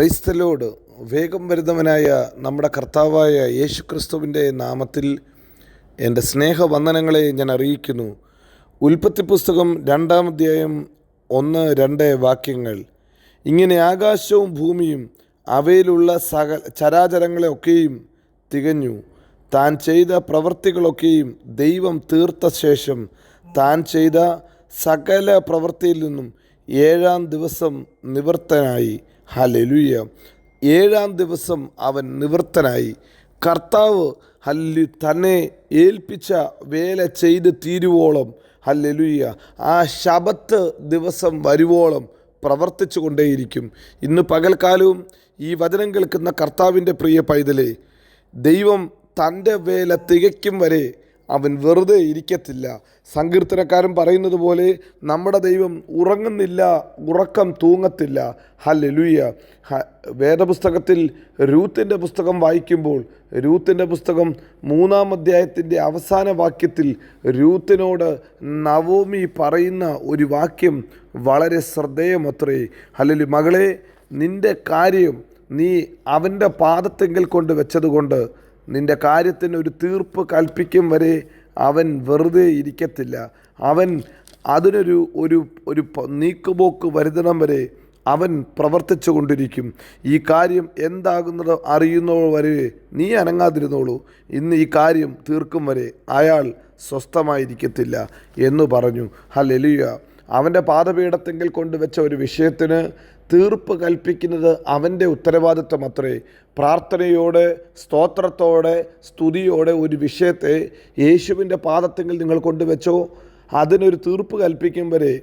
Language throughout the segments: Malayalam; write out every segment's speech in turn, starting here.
ക്രൈസ്തലോട് വേഗം വരുന്നവനായ നമ്മുടെ കർത്താവായ യേശു ക്രിസ്തുവിന്റെ നാമത്തിൽ എന്റെ സ്നേഹവന്ദനങ്ങളെ ഞാൻ അറിയിക്കുന്നു. ഉൽപ്പത്തി പുസ്തകം രണ്ടാം അധ്യായം ഒന്ന് രണ്ട് വാക്യങ്ങൾ. ഇങ്ങനെ ആകാശവും ഭൂമിയും അവയിലുള്ള സക ചരാചരങ്ങളെയൊക്കെയും തികഞ്ഞു. താൻ ചെയ്ത പ്രവൃത്തികളൊക്കെയും ദൈവം തീർത്ത ശേഷം താൻ ചെയ്ത സകല പ്രവൃത്തിയിൽ നിന്നും ഏഴാം ദിവസം നിവൃത്തനായി. ഹലലുയ ഏഴാം ദിവസം അവൻ നിവൃത്തനായി. കർത്താവ് ഹല്ലു തന്നെ ഏൽപ്പിച്ച വേല ചെയ്ത് തീരുവോളം. ഹല്ലലുയ്യ ആ ശബത്ത് ദിവസം വരുവോളം പ്രവർത്തിച്ചു കൊണ്ടേയിരിക്കും. ഇന്ന് പകൽക്കാലവും ഈ വചനം കേൾക്കുന്ന കർത്താവിന്റെ പ്രിയ പൈതലേ ദൈവം തന്റെ വേല തികയ്ക്കും വരെ അവൻ വെറുതെ ഇരിക്കത്തില്ല. സങ്കീർത്തനക്കാരൻ പറയുന്നത് പോലെ നമ്മുടെ ദൈവം ഉറങ്ങുന്നില്ല ഉറക്കം തൂങ്ങത്തില്ല. ഹല്ലുയ്യ വേദപുസ്തകത്തിൽ രൂത്തിന്റെ പുസ്തകം വായിക്കുമ്പോൾ രൂത്തിന്റെ പുസ്തകം മൂന്നാം അധ്യായത്തിന്റെ അവസാന വാക്യത്തിൽ രൂത്തിനോട് നവോമി പറയുന്ന ഒരു വാക്യം വളരെ ശ്രദ്ധേയമത്രേ. അല്ലെങ്കിൽ മകളെ നിന്റെ കാര്യം നീ അവന്റെ പാദത്തെങ്കിൽ കൊണ്ട് വെച്ചതുകൊണ്ട് നിന്റെ കാര്യത്തിന് ഒരു തീർപ്പ് കൽപ്പിക്കും വരെ അവൻ വെറുതെ ഇരിക്കത്തില്ല. അവൻ അതിനൊരു ഒരു ഒരു നീക്കുപോക്ക് വരുതണം വരെ അവൻ പ്രവർത്തിച്ചു കൊണ്ടിരിക്കും. ഈ കാര്യം എന്താകുന്നത് അറിയുന്നോ വരെ നീ അനങ്ങാതിരുന്നോളൂ. ഇന്ന് ഈ കാര്യം തീർക്കും വരെ അയാൾ സ്വസ്ഥമായിരിക്കത്തില്ല എന്ന് പറഞ്ഞു. ഹലെലിയ അവന്റെ പാദപീഠത്തെങ്കിൽ കൊണ്ടുവച്ച ഒരു വിഷയത്തിന് തീർപ്പ് കൽപ്പിക്കുന്നത് അവന്റെ ഉത്തരവാദിത്വം അത്രേ. പ്രാർത്ഥനയോടെ സ്തോത്രത്തോടെ സ്തുതിയോടെ ഒരു വിഷയത്തെ യേശുവിന്റെ പാദത്തെങ്കിൽ നിങ്ങൾ കൊണ്ടുവച്ചോ. അതിനൊരു തീർപ്പ് കൽപ്പിക്കും വരെ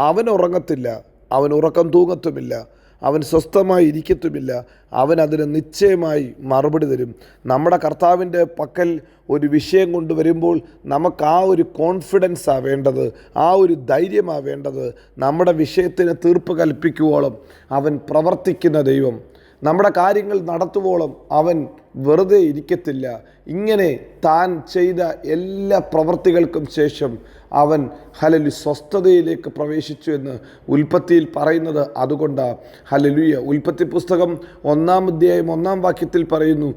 അവൻ ഉറങ്ങത്തില്ല അവൻ ഉറക്കം തൂങ്ങത്തുമില്ല. അവൻ സ്വസ്ഥമായി ഇരിക്കത്തുമില്ല. അവൻ അതിന് നിശ്ചയമായി മറുപടി തരും. നമ്മുടെ കർത്താവിന്റെ പക്കൽ ഒരു വിഷയം കൊണ്ടുവരുമ്പോൾ നമുക്ക് ആ ഒരു കോൺഫിഡൻസാണ് വേണ്ടത് ആ ഒരു ധൈര്യമാണ് വേണ്ടത്. നമ്മുടെ വിഷയത്തിന് തീർപ്പ് കൽപ്പിക്കുവോളം അവൻ പ്രവർത്തിക്കുന്ന ദൈവം. നമ്മുടെ കാര്യങ്ങൾ നടത്തുവോളം അവൻ വെറുതെ ഇരിക്കത്തില്ല. ഇങ്ങനെ താൻ ചെയ്ത എല്ലാ പ്രവൃത്തികൾക്കും ശേഷം അവൻ ഹലലു സ്വസ്ഥതയിലേക്ക് പ്രവേശിച്ചു എന്ന് ഉൽപ്പത്തിയിൽ പറയുന്നത് അതുകൊണ്ടാണ് ഹലലുയ ഉൽപ്പത്തി പുസ്തകം ഒന്നാം അധ്യായം ഒന്നാം വാക്യത്തിൽ പറയുന്നു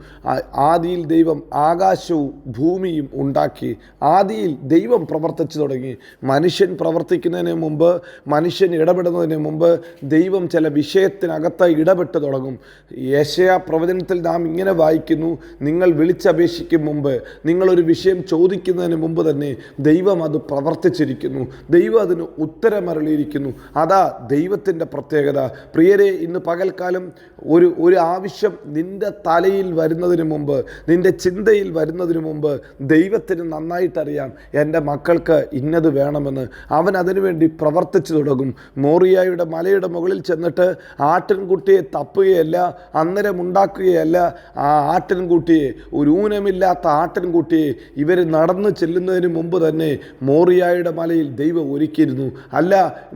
ആദിയിൽ ദൈവം ആകാശവും ഭൂമിയും ഉണ്ടാക്കി. ആദിയിൽ ദൈവം പ്രവർത്തിച്ചു തുടങ്ങി. മനുഷ്യൻ പ്രവർത്തിക്കുന്നതിന് മുമ്പ് മനുഷ്യൻ ഇടപെടുന്നതിന് മുമ്പ് ദൈവം ചില വിഷയത്തിനകത്ത് ഇടപെട്ട് തുടങ്ങും. യേശയ പ്രവചനത്തിൽ നാം ഇങ്ങനെ വായിക്കുന്നു നിങ്ങൾ വിളിച്ചപേക്ഷിക്കും മുമ്പ് നിങ്ങളൊരു വിഷയം ചോദിക്കുന്നതിന് മുമ്പ് തന്നെ ദൈവം അത് പ്രവർത്തിച്ചിരിക്കുന്നു. ദൈവം അതിന് ഉത്തരമരളിയിരിക്കുന്നു. അതാ ദൈവത്തിന്റെ പ്രത്യേകത. പ്രിയരെ ഇന്ന് പകൽക്കാലം ഒരു ഒരു ആവശ്യം നിന്റെ തലയിൽ വരുന്നതിന് മുമ്പ് നിന്റെ ചിന്തയിൽ വരുന്നതിന് മുമ്പ് ദൈവത്തിന് നന്നായിട്ടറിയാം. എന്റെ മക്കൾക്ക് ഇന്നത് വേണമെന്ന്. അവൻ അതിനുവേണ്ടി പ്രവർത്തിച്ചു തുടങ്ങും. മോറിയായുടെ മലയുടെ മുകളിൽ ചെന്നിട്ട് ആട്ടിൻകുട്ടിയെ തപ്പുകയല്ല അന്നരമുണ്ടാക്കുകയല്ല ആ ആട്ടിൻകുട്ടിയെ ഒരു ഊനമില്ലാത്ത ആട്ടിൻകുട്ടിയെ ഇവർ നടന്നു ചെല്ലുന്നതിന് മുമ്പ് തന്നെ മോറിയായുടെ മലയിൽ ദൈവം ഒരുക്കിയിരുന്നു. അല്ല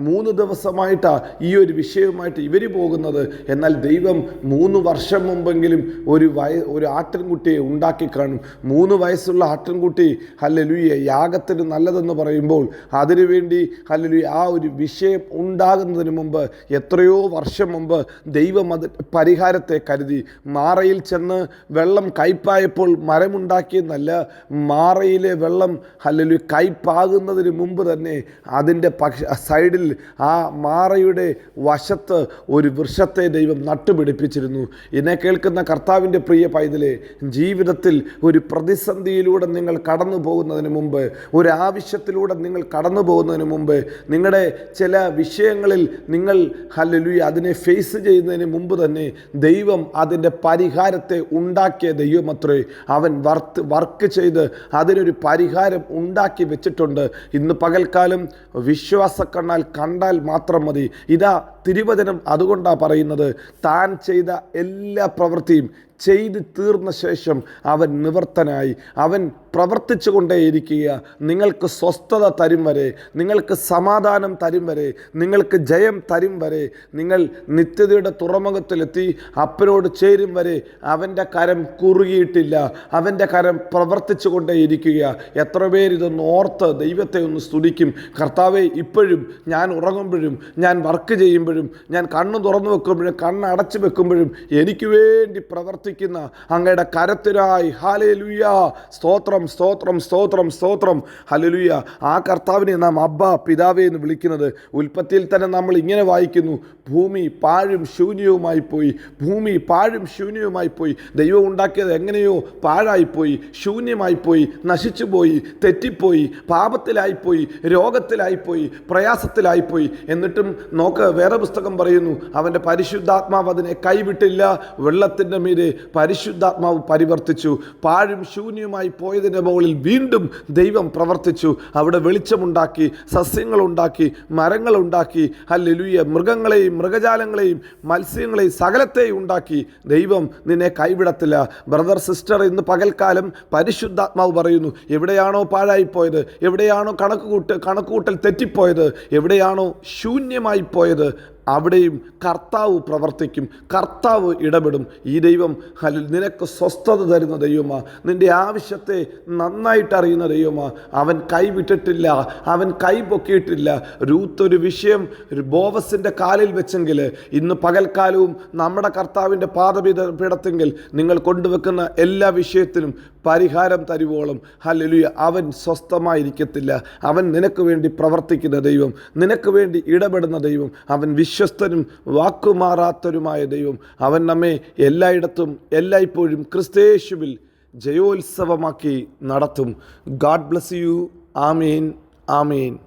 മൂന്ന് ദിവസമായിട്ടാണ് ഈ ഒരു വിഷയവുമായിട്ട് ഇവർ പോകുന്നത്. എന്നാൽ ദൈവം മൂന്ന് വർഷം മുമ്പെങ്കിലും ഒരു വയ ഒരു ആട്ടിൻകുട്ടിയെ ഉണ്ടാക്കി കാണും. മൂന്ന് വയസ്സുള്ള ആട്ടിൻകുട്ടി ഹല്ലലുയെ യാഗത്തിന് നല്ലതെന്ന് പറയുമ്പോൾ അതിനുവേണ്ടി ഹല്ലലുയ ആ ഒരു വിഷയം ഉണ്ടാകുന്നതിന് മുമ്പ് എത്രയോ വർഷം മുമ്പ് ദൈവം അത് പരിഹാരത്തെ കരുതി. മാറയിൽ ചെന്ന് വെള്ളം കയ്പായപ്പോൾ മരമുണ്ടാക്കിയെന്നല്ല മാറയിലെ വെള്ളം അല്ലെങ്കിൽ കയ്പാകുന്നതിന് മുമ്പ് തന്നെ അതിന്റെ പക്ഷ സൈഡിൽ ആ മാറയുടെ വശത്ത് ഒരു വൃക്ഷത്തെ ദൈവം നട്ടുപിടിപ്പിച്ചിരുന്നു. എന്നെ കേൾക്കുന്ന കർത്താവിന്റെ പ്രിയ പൈതലെ ജീവിതത്തിൽ ഒരു പ്രതിസന്ധിയിലൂടെ നിങ്ങൾ കടന്നു പോകുന്നതിന് മുമ്പ് ഒരു ആവശ്യത്തിലൂടെ നിങ്ങൾ കടന്നു പോകുന്നതിന് മുമ്പ് നിങ്ങളുടെ ചില വിഷയങ്ങളിൽ നിങ്ങൾ അല്ലെങ്കിൽ അതിനെ ഫേസ് ചെയ്യുന്നതിന് മുമ്പ് തന്നെ ദൈവം അതിന്റെ പരിഹാരത്തെ ഉണ്ടാക്കിയ ദൈവമത്രേ അവൻ വർത്ത് വർക്ക് ചെയ്ത് അതിനൊരു പരിഹാരം ഉണ്ടാക്കി വെച്ചിട്ടുണ്ട്. ഇന്ന് പകൽക്കാലം വിശ്വാസക്കണ്ണാൽ കണ്ടാൽ മാത്രം മതി. ഇതാ തിരുവചനം അതുകൊണ്ടാണ് പറയുന്നത് താൻ ചെയ്ത എല്ലാ പ്രവൃത്തിയും ചെയ്ത് തീർന്ന ശേഷം അവൻ നിവർത്തനായി. അവൻ പ്രവർത്തിച്ചു കൊണ്ടേയിരിക്കുക. നിങ്ങൾക്ക് സ്വസ്ഥത തരും വരെ നിങ്ങൾക്ക് സമാധാനം തരും വരെ നിങ്ങൾക്ക് ജയം തരും വരെ നിങ്ങൾ നിത്യതയുടെ തുറമുഖത്തിലെത്തി അപ്പനോട് ചേരും വരെ അവന്റെ കരം കുറുകിയിട്ടില്ല. അവന്റെ കരം പ്രവർത്തിച്ചു കൊണ്ടേയിരിക്കുക. എത്ര പേര് ഇതൊന്ന് ഓർത്ത് ദൈവത്തെ ഒന്ന് സ്തുതിക്കും. കർത്താവെ ഇപ്പോഴും ഞാൻ ഉറങ്ങുമ്പോഴും ഞാൻ വർക്ക് ചെയ്യുമ്പോഴും ഞാൻ കണ്ണ് തുറന്നു വെക്കുമ്പോഴും കണ്ണ് അടച്ചു വെക്കുമ്പോഴും എനിക്ക് വേണ്ടി പ്രവർത്തിക്കുന്ന അങ്ങയുടെ കരത്തിനായി ഹാലേലുയ സ്തോത്രം സ്തോത്രം സ്തോത്രം സ്തോത്രം. ഹലലുയ ആ കർത്താവിനെ നാം അബ്ബ പിതാവേ എന്ന് വിളിക്കുന്നത് ഉൽപ്പത്തിയിൽ തന്നെ നമ്മൾ ഇങ്ങനെ വായിക്കുന്നു. ഭൂമി പാഴും ശൂന്യവുമായി പോയി ഭൂമി പാഴും ശൂന്യവുമായി പോയി. ദൈവം ഉണ്ടാക്കിയത് എങ്ങനെയോ പാഴായിപ്പോയി ശൂന്യമായിപ്പോയി നശിച്ചുപോയി തെറ്റിപ്പോയി പാപത്തിലായിപ്പോയി രോഗത്തിലായിപ്പോയി പ്രയാസത്തിലായിപ്പോയി എന്നിട്ടും നോക്ക് വേദപുസ്തകം പറയുന്നു അവന്റെ പരിശുദ്ധാത്മാവ് അതിനെ കൈവിട്ടില്ല. വെള്ളത്തിന്റെ മീരെ പരിശുദ്ധാത്മാവ് പരിവർത്തിച്ചു. പാഴും ശൂന്യമായി പോയതിന്റെ മുകളിൽ വീണ്ടും ദൈവം പ്രവർത്തിച്ചു. അവിടെ വെളിച്ചമുണ്ടാക്കി സസ്യങ്ങളുണ്ടാക്കി മരങ്ങളുണ്ടാക്കി ഹല്ലേലൂയ മൃഗങ്ങളെയും മൃഗജാലങ്ങളെയും മത്സ്യങ്ങളെയും സകലത്തെയും ഉണ്ടാക്കി. ദൈവം നിന്നെ കൈവിടത്തില്ല. ബ്രദർ സിസ്റ്റർ ഇന്ന് പകൽക്കാലം പരിശുദ്ധാത്മാവ് പറയുന്നു എവിടെയാണോ പാഴായിപ്പോയത്? എവിടെയാണോ കണക്കുകൂട്ട് കണക്കുകൂട്ടൽ തെറ്റിപ്പോയത്? എവിടെയാണോ ശൂന്യമായി പോയത് അവിടെയും കർത്താവ് പ്രവർത്തിക്കും കർത്താവ് ഇടപെടും. ഈ ദൈവം നിനക്ക് സ്വസ്ഥത തരുന്ന ദൈവമാ. നിന്റെ ആവശ്യത്തെ നന്നായിട്ട് അറിയുന്ന ദൈവമാ. അവൻ കൈവിട്ടിട്ടില്ല അവൻ കൈ പൊക്കിയിട്ടില്ല. രൂത്ത് ഒരു വിഷയം ബോവസിന്റെ കാലിൽ വെച്ചെങ്കിൽ ഇന്ന് പകൽക്കാലവും നമ്മുടെ കർത്താവിന്റെ പാദപീഠ പീഠത്തെങ്കിൽ നിങ്ങൾ കൊണ്ടുവെക്കുന്ന എല്ലാ വിഷയത്തിനും പരിഹാരം തരുവോളം. ഹല്ലേലൂയ. അവൻ സ്വസ്ഥമായിരിക്കത്തില്ല. അവൻ നിനക്ക് വേണ്ടി പ്രവർത്തിക്കുന്ന ദൈവം നിനക്ക് വേണ്ടി ഇടപെടുന്ന ദൈവം. അവൻ വിശ്വസ്തനും വാക്കുമാറാത്തവരുമായ ദൈവം. അവൻ നമ്മെ എല്ലായിടത്തും എല്ലായ്പ്പോഴും ക്രിസ്തേശുവിൽ ജയോത്സവമാക്കി നടത്തും. ഗാഡ് ബ്ലസ് യു ആമീൻ ആമീൻ